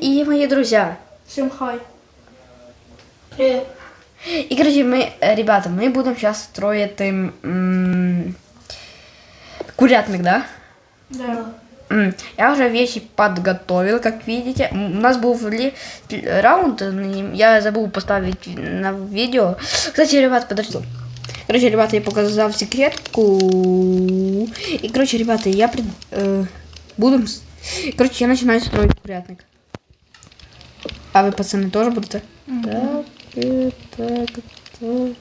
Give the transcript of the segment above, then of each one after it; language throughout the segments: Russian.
и мои друзья. Всем хай. Привет. И, короче, мы, ребята, мы будем сейчас строить им м, курятник, да? Да. М, Я уже вещи подготовил, как видите. М, У нас был ли- раунд, м, я забыл поставить на видео. Кстати, ребят, подожди. Короче, ребята, я показал секретку. И, короче, ребята, я пред... э, буду... с- Короче, я начинаю строить курятник. А вы, пацаны, тоже будете? Так, и так, так.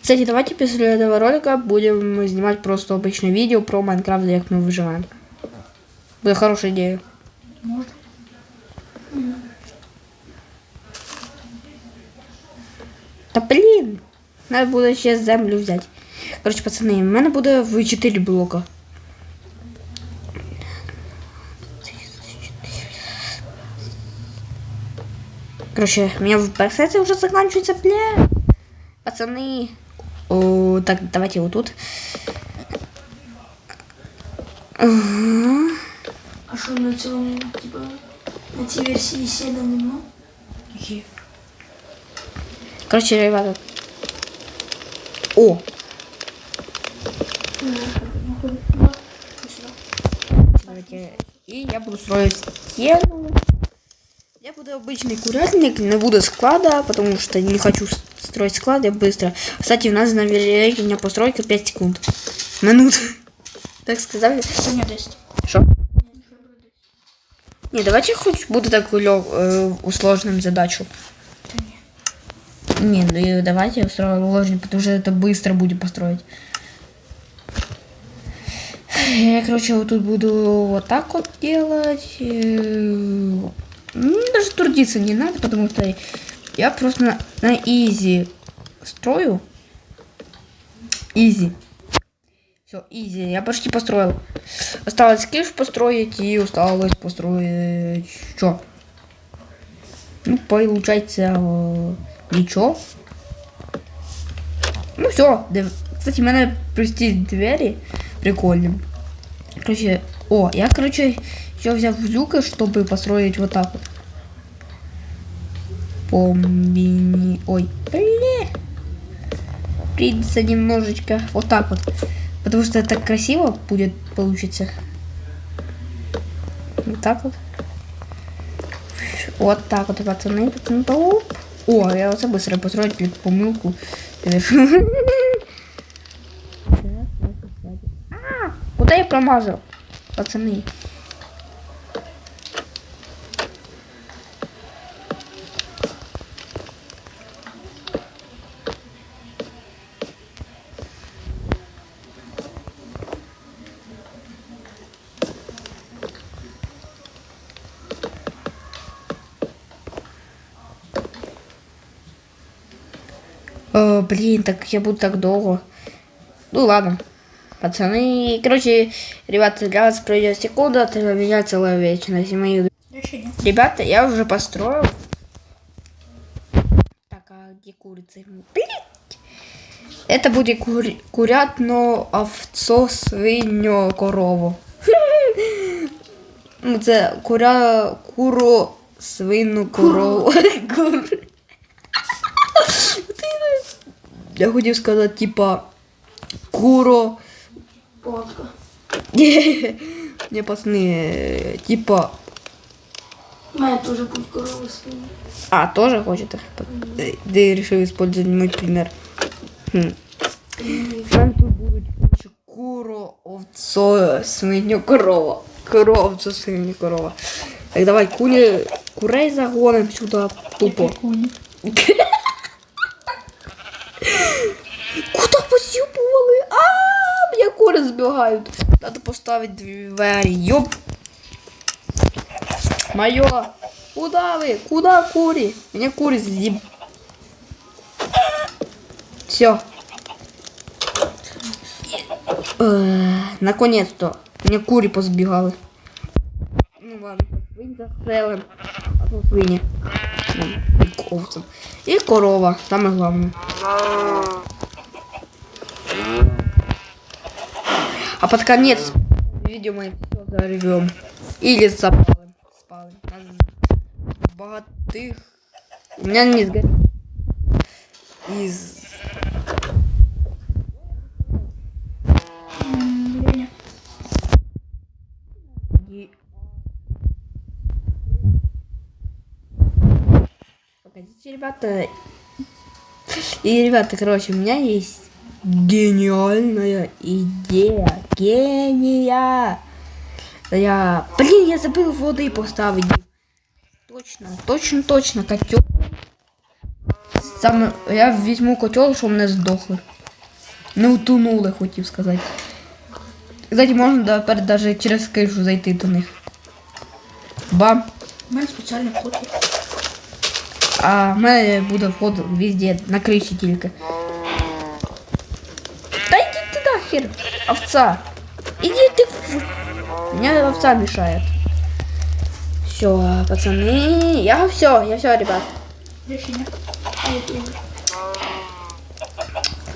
Кстати, давайте после этого ролика будем снимать просто обычное видео про Майнкрафт, как мы выживаем. Будет хорошая идея. Можно. Та блін! Надо буде ще землю взяти. Коротше, пацани, в мене буде в 4 блока. Короче, у меня в персеце уже заканчивается, бля. Пацаны. О, так, давайте вот тут. Ага. А що на цьому, типа, на цій версії сіда нема? Короче, ребята. О, Давайте. И я буду строить стену. Обычный курятник, не буду склада, потому что не хочу строить склад, я быстро. Кстати, у нас на велике постройка 5 секунд. Минут. Так сказали. Ні, 10. Что? Не, давайте хоть буду такую лёг, э, усложним задачу. Не, ну давайте я устрою уложник, потому что это быстро будет построить. Я, короче, вот тут буду вот так вот делать. Э, ну, Даже трудиться не надо, потому что я просто на, на изи строю. Изи. Все, изи. Я почти построил. Осталось киш построить и осталось построить... Что? Ну, получается, э, ничего. Ну все. Кстати, в мене прості двері прикольні. Короче, о, я, короче, еще взял люка, чтобы построить вот так вот. Помбини... Ой, блин. Придется немножечко вот так вот. Потому что это красиво будет получиться. Вот так вот. Вот так вот, пацаны, пацаны. Оп. О, я вот быстро построить помылку. совершил. А, Куда я промазал? Пацаны. Э, блин, так я буду так долго. Ну ладно. Пацаны, короче, ребята, для вас пройдет секунда, это для меня целая вечность. Мои. Ребята, я уже построил. Так, а где курицы? Блять! Это будет кури... курятно, овцо, свиньо, корову. Ну, це куря... куро, свину, корову. Кур. Я хотів сказати, типа, куро. Палатка. Не, пацаны, э, типа, У мене теж будуть корови свої. А, тоже хочет? Э, Ты решил использовать мой пример. Хм. Там тут будут короче, куро, овцо, свиньо, корова. Корова, овцо, свиньо, корова. Так давай куни, курей загоним сюда тупо. Куні. Куда посыпывали? А, меня куры сбегают. Надо поставить двери. Ёп. Майо. Куда вы? Куда кури? Меня кури съеб... Все. Наконец-то. Мне кури позбегали. Ну ладно, свинь застрелим. А то свині. Ну, І овцам. І корова, саме головне. А под конец видео мы все заревем. Или запалим. нас багатих. У меня не сгорит. Из... И- Погодите, ребята. И, ребята, короче, у меня есть гениальная идея. Гения! Я... Блин, я забыл воды поставить. Точно, точно, точно, котел. Саме... Я візьму котел, що мене здохли. Не утонули, хотів сказати. Кстати, можна тепер навіть через кришу зайти до них. Бам! У мене спеціальний код. є. А в мене буде вход везде, на криші тільки. Нахер, овца. Иди ты. Мне овца мешает. Все, пацаны. Я все, я все, ребят. А, я.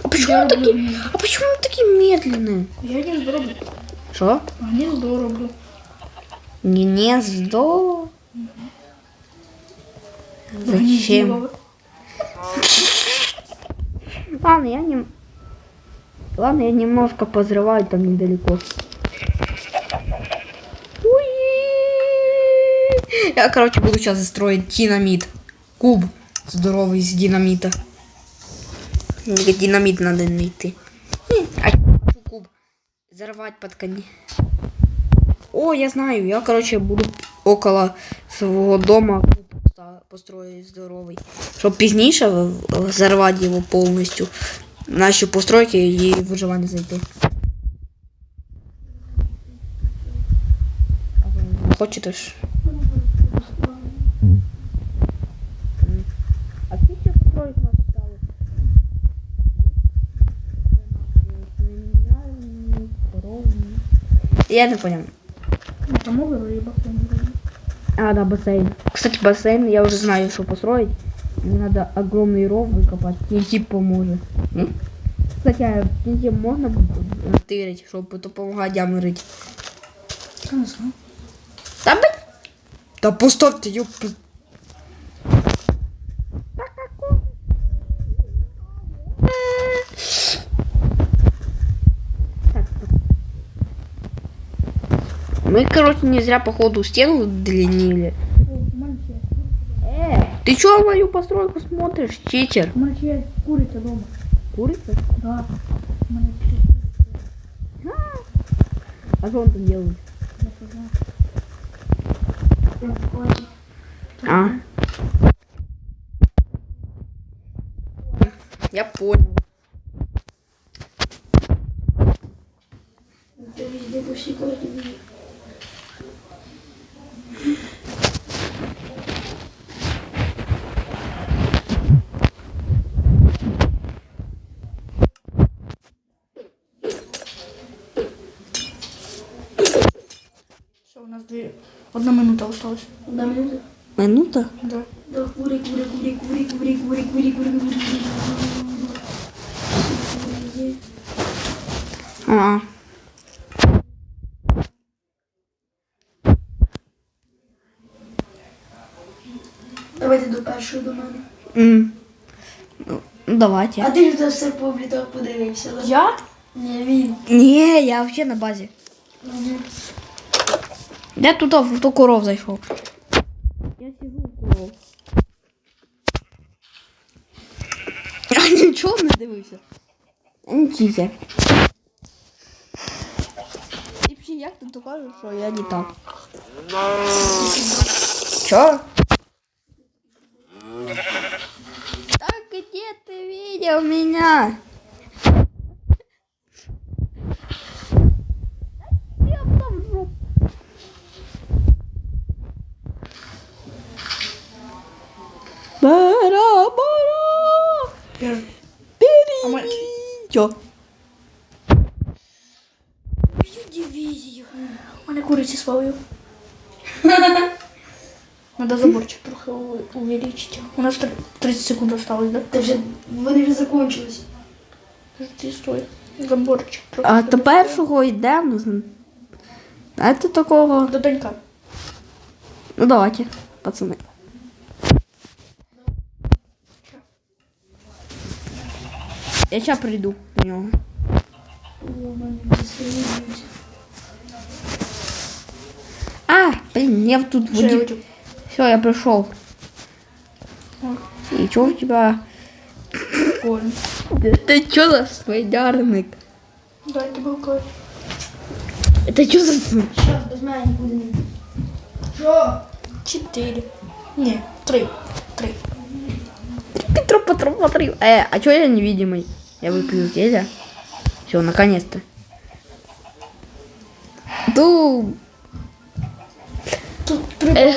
А почему вы такие, а почему такие медленные? Я не зроблю. Что? А не зроблю. Гнездо? Зачем? Ладно, я не... Ладно, я немножко позрываю там недалеко. Уи! Я, короче, буду сейчас строить динамит. Куб здоровый из динамита. Мне динамит надо найти. М, А хочу куб взорвать под конец. О, я знаю, я, короче, буду около своего дома куб поста- построить здоровий. Щоб пізніше в- взорвати його повністю. Наші постройки і виживання зайти. А ви Хочете ж? А скільки построїк нас стало? Я не понял. Ну, там много риба, я не зроблю. А, да, бассейн. Кстати, бассейн, я уже знаю, что построить. Мне надо огромный ров выкопать. TNT поможет. Кстати, її можна тирити, щоб допомагати ямирити. Я не знаю. Та бить. Та ёп. Мы, короче, не зря, походу, стену удлинили. Э, ты чё мою постройку смотришь, читер? Мальчик, курица дома. Курица? Да. А что он там делает? А. Я понял. Это везде по секунду. Дві... Одна минута осталась. Одна минута? Минута? Да. Да, кури, кури, кури, кури, кури, кури, кури, кури, кури. А. Давайте до першої до мене. М. Ну, давайте. А ти ж це все по облітах подивився, да? Я? Ні, він. Не, я вообще на базе. Я туда в ту коров зайшов. Я сижу в коров. А нічого не дивився. Не тіся. І взагалі, як ти докажеш, що я не так? Чо? Так где ты видел меня? Чо? дивізію. У мене куриці свою. Надо заборчик трохи увеличить. У нас 30 секунд осталось, да? Та вже вони вже закончились. Ти стой. Заборчик трохи. А до першого йдемо. Знаєте такого? До донька. Ну давайте, пацаны. Я сейчас приду в нього. О, мене дістають. А, блин, я тут Що я води. хочу? Все, я пришел. О, И что у тебя? прикольно. Это что за свинярник? Дайте балкон. Это что за свин? Щас, без мене нікуди не. Що? Чотири. Ні, три. Три. Петро, Петро, смотри. Э, а что я невидимый? Я выпью зелья. Все, наконец-то. Три.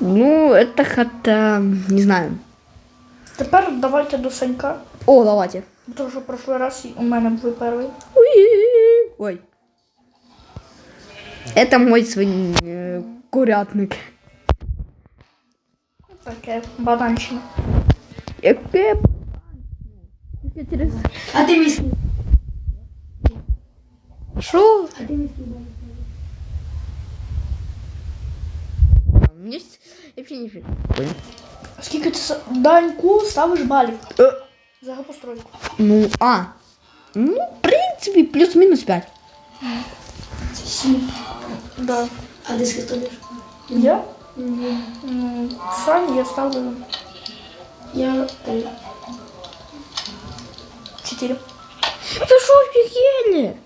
Ну, это как-то... Не знаю. Тепер давайте до Санька. О, давайте. Тому що прошлий раз у мене був перший. Уи. Ой. Это мой свин... э, курятник. Таке бананчина. Яке... Яке через... А ти міський. Шо? А ти міський. Мне с- я вообще не фиг. Понял. Скільки ти са- Даньку ставиш балів? Э, За постройку. Ну, а. Ну, в принципе, плюс-минус 5. Це сім. Да. А ти скільки ставиш? Я? Ну, я ставлю Я три. чотири. Вы шо офигели?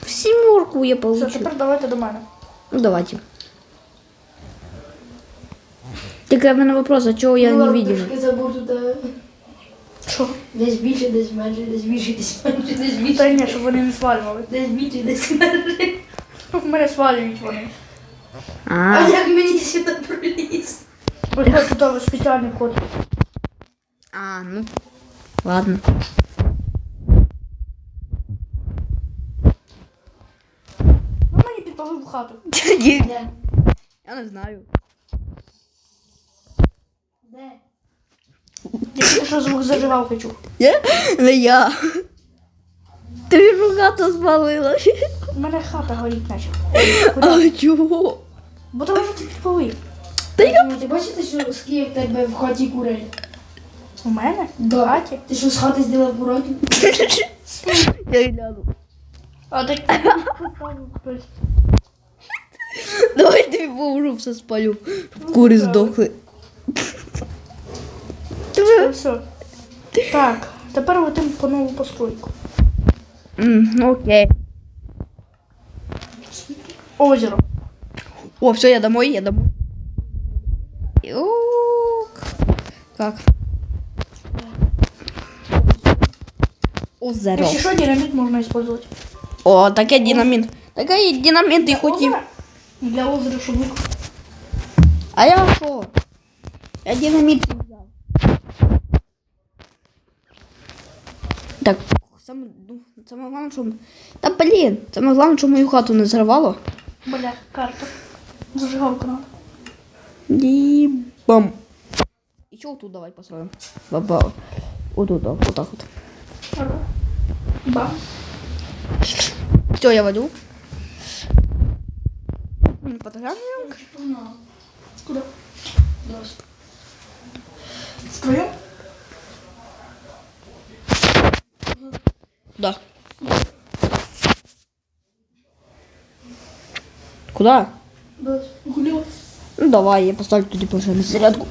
В семерку я Все, получил. тепер давайте до мене. Ну, давайте. Так у меня вопрос, а чего я Ну, не забув е, Що? Десь більше, десь менше, десь більше, десь менше, десь Та ні, щоб вони не свалювали. Десь більше, десь менше. В мене свалюють вони. А А, як мені сюди проліз? Ось тут ось спеціальний код. а, ну, ладно. Ну мені підпалив хату. Де? Я не знаю. Де? Я що звук заживалки чув. Я? Не я. Ти ругато звалила. У мене хата горіть наче. А чого? Бо тому що ти. Ну, Ти бачите, що скільки в тебе в хаті курей? У мене? Да. В хаті? Ти що з хати зробив курок? Я гляну. А так Давай тобі поможу все спалю. щоб Кури здохли. Це все. Так, тепер летимо по нову постройку. М, Ну окей. Озеро. О, все, я домой, я домой. Юк. Как? Озеро. Якщо що, динаміт можна використовувати. О, таке динаміт. Таке динаміт і хотів. Озеро? Для озера, щоб ви... А я що? Я динаміт не взяв. Так, саме, ну, саме головне, що... Та блін, саме головне, що мою хату не зривало. Бля, карта. Зажигалка надо. И бам. Еще вот тут давай построим. Баба. Вот тут, да, вот так вот. Ага. Бам. Все, я водю. Подглянем. Куда? Втроем? Да. Куда? Ну давай, я поставлю туда тоже на зарядку.